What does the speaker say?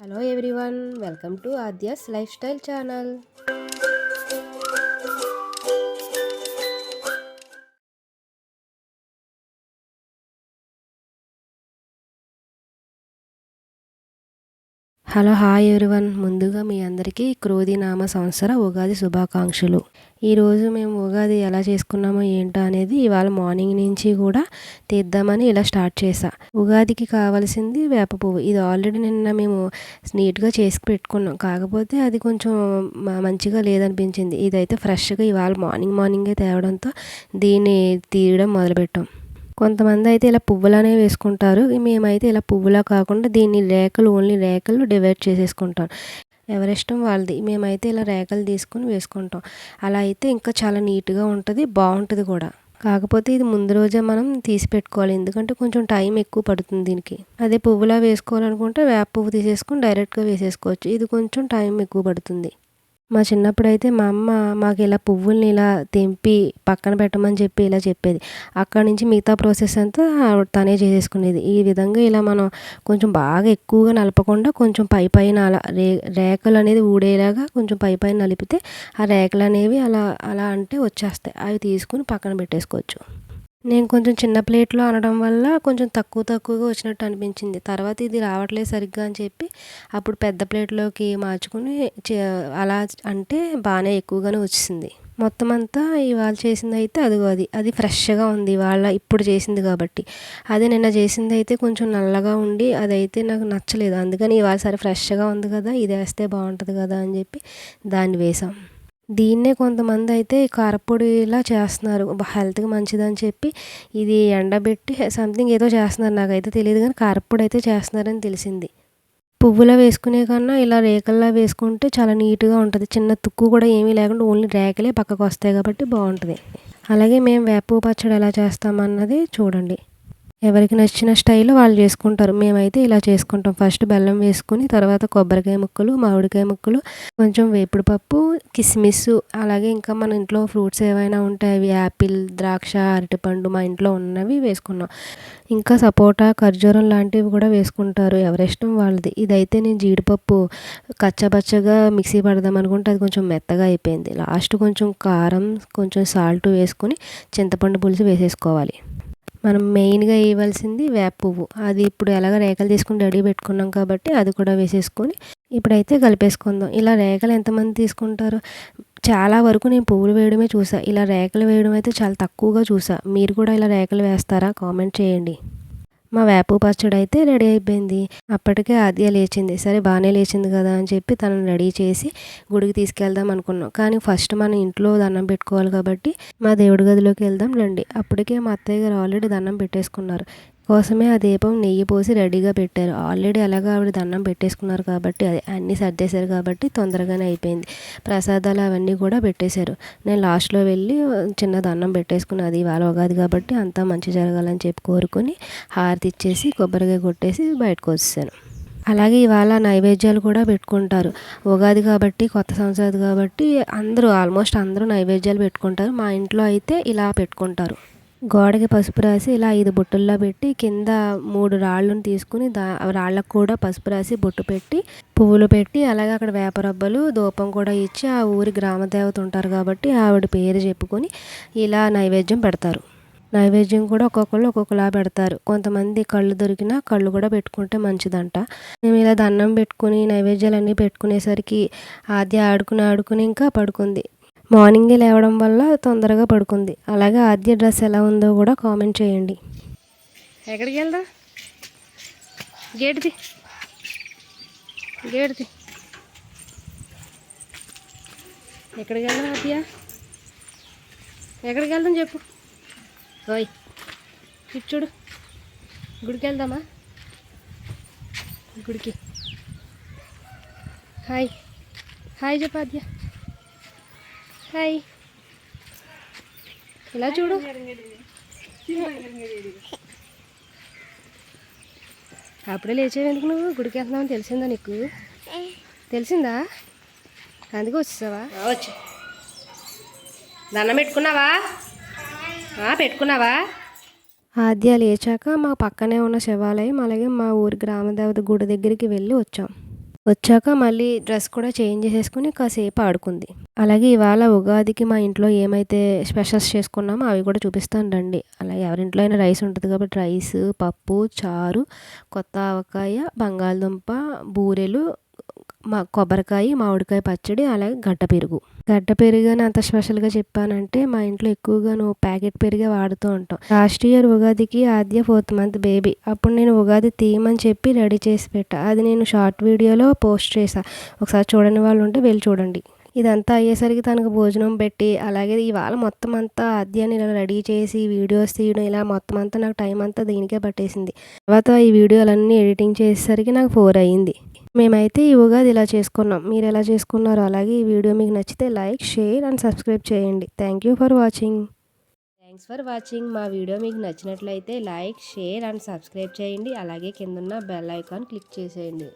Hello everyone welcome to Aadya's lifestyle channel hello hi everyone ముందుగా మీ అందరికీ క్రోధినామ సంవత్సర ఉగాది శుభాకాంక్షలు. ఈరోజు మేము ఉగాది ఎలా చేసుకున్నామో ఏంటో అనేది ఇవాళ మార్నింగ్ నుంచి కూడా తీద్దామని ఇలా స్టార్ట్ చేసా ఉగాదికి కావాల్సింది వేప పువ్వు. ఇది ఆల్రెడీ నిన్న మేము నీట్గా చేసి పెట్టుకున్నాం. కాకపోతే అది కొంచెం మంచిగా లేదనిపించింది. ఇదైతే ఫ్రెష్గా ఇవాళ మార్నింగ్ మార్నింగే తేవడంతో దీన్ని తీయడం మొదలుపెట్టాం. కొంతమంది అయితే ఇలా పువ్వులనే వేసుకుంటారు. మేమైతే ఇలా పువ్వులా కాకుండా దీన్ని రేకలు ఓన్లీ రేకలు డివైడ్ చేసేసుకుంటాం. ఎవరిష్టం వాళ్ళది. మేమైతే ఇలా రేఖలు తీసుకుని వేసుకుంటాం. అలా అయితే ఇంకా చాలా నీట్గా ఉంటుంది బాగుంటుంది కూడా. కాకపోతే ఇది ముందు రోజే మనం తీసి పెట్టుకోవాలి. ఎందుకంటే కొంచెం టైం ఎక్కువ పడుతుంది దీనికి. అదే పువ్వులా వేసుకోవాలనుకుంటే వేప పువ్వు తీసేసుకుని డైరెక్ట్గా వేసేసుకోవచ్చు. ఇది కొంచెం టైం ఎక్కువ పడుతుంది. మా చిన్నప్పుడు అయితే మా అమ్మ మాకు ఇలా పువ్వుల్ని ఇలా తెంపి పక్కన పెట్టమని చెప్పి ఇలా చెప్పేది. అక్కడ నుంచి మిగతా ప్రాసెస్ అంతా తనే చేసేసుకునేది. ఈ విధంగా ఇలా మనం కొంచెం బాగా ఎక్కువగా నలపకుండా కొంచెం పై పైన అలా రే రేకలు అనేది ఊడేలాగా కొంచెం పై పైన నలిపితే ఆ రేకలు అనేవి అలా అలా అంటే వచ్చేస్తాయి. అవి తీసుకుని పక్కన పెట్టేసుకోవచ్చు. నేను కొంచెం చిన్న ప్లేట్లో అనడం వల్ల కొంచెం తక్కువ తక్కువగా వచ్చినట్టు అనిపించింది. తర్వాత ఇది రావట్లేదు సరిగ్గా అని చెప్పి అప్పుడు పెద్ద ప్లేట్లోకి మార్చుకుని చే- అలా అంటే బాగానే ఎక్కువగానే వచ్చింది మొత్తం అంతా ఇవాళ చేసింది అయితే అదిగో అది. అది ఫ్రెష్గా ఉంది. ఇవాళ ఇప్పుడు చేసింది కాబట్టి. అదే నిన్న చేసింది అయితే కొంచెం నల్లగా ఉండి అదైతే నాకు నచ్చలేదు. అందుకని ఇవాళ సరే ఫ్రెష్గా ఉంది కదా ఇది వేస్తే బాగుంటుంది కదా అని చెప్పి దాన్ని వేసాం. దీన్నే కొంతమంది అయితే కారపొడిలా చేస్తున్నారు. హెల్త్కి మంచిదని చెప్పి ఇది ఎండబెట్టి సంథింగ్ ఏదో చేస్తున్నారు. నాకైతే తెలియదు కానీ కారపొడి అయితే చేస్తున్నారని తెలిసింది. పువ్వులా వేసుకునే కన్నా ఇలా రేకల్లా వేసుకుంటే చాలా నీట్గా ఉంటుంది. చిన్న తుక్కు కూడా ఏమీ లేకుండా ఓన్లీ రేకలే పక్కకు వస్తాయి కాబట్టి బాగుంటుంది. అలాగే మేము వేప పచ్చడి ఎలా చేస్తామన్నది చూడండి. ఎవరికి నచ్చిన స్టైల్లో వాళ్ళు చేసుకుంటారు. మేమైతే ఇలా చేసుకుంటాం. ఫస్ట్ బెల్లం వేసుకుని తర్వాత కొబ్బరికాయ ముక్కలు మామిడికాయ ముక్కలు కొంచెం వేపుడు పప్పు కిస్మిస్ అలాగే ఇంకా మన ఇంట్లో ఫ్రూట్స్ ఏవైనా ఉంటాయి అవి యాపిల్ ద్రాక్ష అరటిపండు మా ఇంట్లో ఉన్నవి వేసుకున్నాం. ఇంకా సపోటా ఖర్జూరం లాంటివి కూడా వేసుకుంటారు. ఎవరిష్టం వాళ్ళది. ఇదైతే నేను జీడిపప్పు కచ్చపచ్చగా మిక్సీ పడదాం అనుకుంటే అది కొంచెం మెత్తగా అయిపోయింది. లాస్ట్ కొంచెం కారం కొంచెం సాల్ట్ వేసుకుని చింతపండు పులుసు వేసేసుకోవాలి. మనం మెయిన్గా వేయవలసింది వేప పువ్వు. అది ఇప్పుడు ఎలాగ రేఖలు తీసుకుని రెడీ పెట్టుకున్నాం కాబట్టి అది కూడా వేసేసుకొని ఇప్పుడైతే కలిపేసుకుందాం. ఇలా రేఖలు ఎంతమంది తీసుకుంటారు? చాలా వరకు నేను పువ్వులు వేయడమే చూసా. ఇలా రేఖలు వేయడం అయితే చాలా తక్కువగా చూసా. మీరు కూడా ఇలా రేఖలు వేస్తారా? కామెంట్ చేయండి. మా వేపు పచ్చడి అయితే రెడీ అయిపోయింది. అప్పటికే ఆద్య లేచింది. సరే బాగానే లేచింది కదా అని చెప్పి తనను రెడీ చేసి గుడికి తీసుకెళ్దాం అనుకున్నాం. కానీ ఫస్ట్ మనం ఇంట్లో దండం పెట్టుకోవాలి కాబట్టి మా దేవుడి గదిలోకి వెళ్దాం రండి. అప్పటికే మా అత్తయ్య గారు ఆల్రెడీ దండం పెట్టేసుకున్నారు. కోసమే ఆ దీపం నెయ్యి పోసి రెడీగా పెట్టారు. ఆల్రెడీ అలాగా ఆవిడ దండం పెట్టేసుకున్నారు కాబట్టి అది అన్నీ సర్దేశారు కాబట్టి తొందరగానే అయిపోయింది. ప్రసాదాలు అవన్నీ కూడా పెట్టేశారు. నేను లాస్ట్లో వెళ్ళి చిన్న దండం పెట్టేసుకుని అది ఇవాళ ఉగాది కాబట్టి అంతా మంచి జరగాలని చెప్పి కోరుకొని హారతి ఇచ్చేసి కొబ్బరికాయ కొట్టేసి బయటకు వచ్చేసాను. అలాగే ఇవాళ నైవేద్యాలు కూడా పెట్టుకుంటారు. ఉగాది కాబట్టి కొత్త సంవత్సరం కాబట్టి అందరూ ఆల్మోస్ట్ అందరూ నైవేద్యాలు పెట్టుకుంటారు. మా ఇంట్లో అయితే ఇలా పెట్టుకుంటారు. గోడకి పసుపు రాసి ఇలా ఐదు బొట్టుల్లో పెట్టి కింద మూడు రాళ్ళను తీసుకుని దా రాళ్ళకు కూడా పసుపు రాసి బొట్టు పెట్టి పువ్వులు పెట్టి అలాగే అక్కడ వేపరబ్బలు ధూపం కూడా ఇచ్చి ఆ ఊరి గ్రామ దేవత ఉంటారు కాబట్టి ఆవిడ పేరు చెప్పుకొని ఇలా నైవేద్యం పెడతారు. నైవేద్యం కూడా ఒక్కొక్కళ్ళు ఒక్కొక్కలా పెడతారు. కొంతమంది కళ్ళు దొరికినా కళ్ళు కూడా పెట్టుకుంటే మంచిదంట. మేము ఇలా దండం పెట్టుకుని నైవేద్యాలన్నీ పెట్టుకునేసరికి ఆద్య ఆడుకుని ఆడుకుని ఇంకా పడుకుంది. మార్నింగే లేవడం వల్ల తొందరగా పడుకుంది. అలాగే ఆద్య డ్రెస్ ఎలా ఉందో కూడా కామెంట్ చేయండి. ఎక్కడికి వెళ్దా? గేటుది. గేటుది. ఎక్కడికి వెళ్దాం ఆద్య? ఎక్కడికి వెళ్దాం చెప్పు. ఓయ్ చూడు. గుడికి వెళ్దామా? గుడికి. హాయ్. హాయ్ చెప్పు హాయ్. ఇలా చూడు? అప్పుడే లేచేవి ఎందుకు నువ్వు? గుడికి వెళ్తున్నావు తెలిసిందా నీకు? తెలిసిందా? అందుకే వచ్చేసావా? వచ్చు. దండం పెట్టుకున్నావా? పెట్టుకున్నావా? ఆద్య లేచాక మా పక్కనే ఉన్న శివాలయం అలాగే మా ఊరి గ్రామదేవత గుడి దగ్గరికి వెళ్ళి వచ్చాం. వచ్చాక మళ్ళీ డ్రెస్ కూడా చేంజ్ చేసేసుకుని కాసేపు ఆడుకుంది. అలాగే ఇవాళ ఉగాదికి మా ఇంట్లో ఏమైతే స్పెషల్స్ చేసుకున్నామో అవి కూడా చూపిస్తాను రండి. అలాగే ఎవరింట్లో అయినా రైస్ ఉంటుంది కాబట్టి రైస్ పప్పు చారు కొత్త ఆవకాయ బంగాళదుంప బూరెలు మా కొబ్బరికాయ మామిడికాయ పచ్చడి అలాగే గడ్డ పెరుగు. గడ్డ పెరుగు అని అంత స్పెషల్గా చెప్పానంటే మా ఇంట్లో ఎక్కువగా నువ్వు ప్యాకెట్ పెరిగే వాడుతూ ఉంటాం లాస్ట్ ఇయర్ ఉగాదికి ఆద్య ఫోర్త్ మంత్ బేబీ. అప్పుడు నేను ఉగాది తీయమని చెప్పి రెడీ చేసి పెట్టా. అది నేను షార్ట్ వీడియోలో పోస్ట్ చేశా. ఒకసారి చూడని వాళ్ళు ఉంటే వెళ్ళి చూడండి. ఇదంతా అయ్యేసరికి తనకు భోజనం పెట్టి అలాగే ఇవాళ మొత్తం అంతా ఆద్యాన్ని ఇలా రెడీ చేసి వీడియోస్ తీయడం ఇలా మొత్తం అంతా నాకు టైం అంతా దీనికే పట్టేసింది. తర్వాత ఈ వీడియోలన్నీ ఎడిటింగ్ చేసేసరికి నాకు ఫోర్ అయ్యింది మేమైతే ఈ ఉగాది ఇలా చేసుకున్నాం. మీరు ఎలా చేసుకున్నారో అలాగే ఈ వీడియో మీకు నచ్చితే లైక్ షేర్ అండ్ సబ్స్క్రైబ్ చేయండి. Thank you for watching. Thanks for watching. మా వీడియో మీకు నచ్చినట్లయితే లైక్ షేర్ అండ్ సబ్స్క్రైబ్ చేయండి. అలాగే కిందన్న బెల్ ఐకాన్ క్లిక్ చేసేయండి.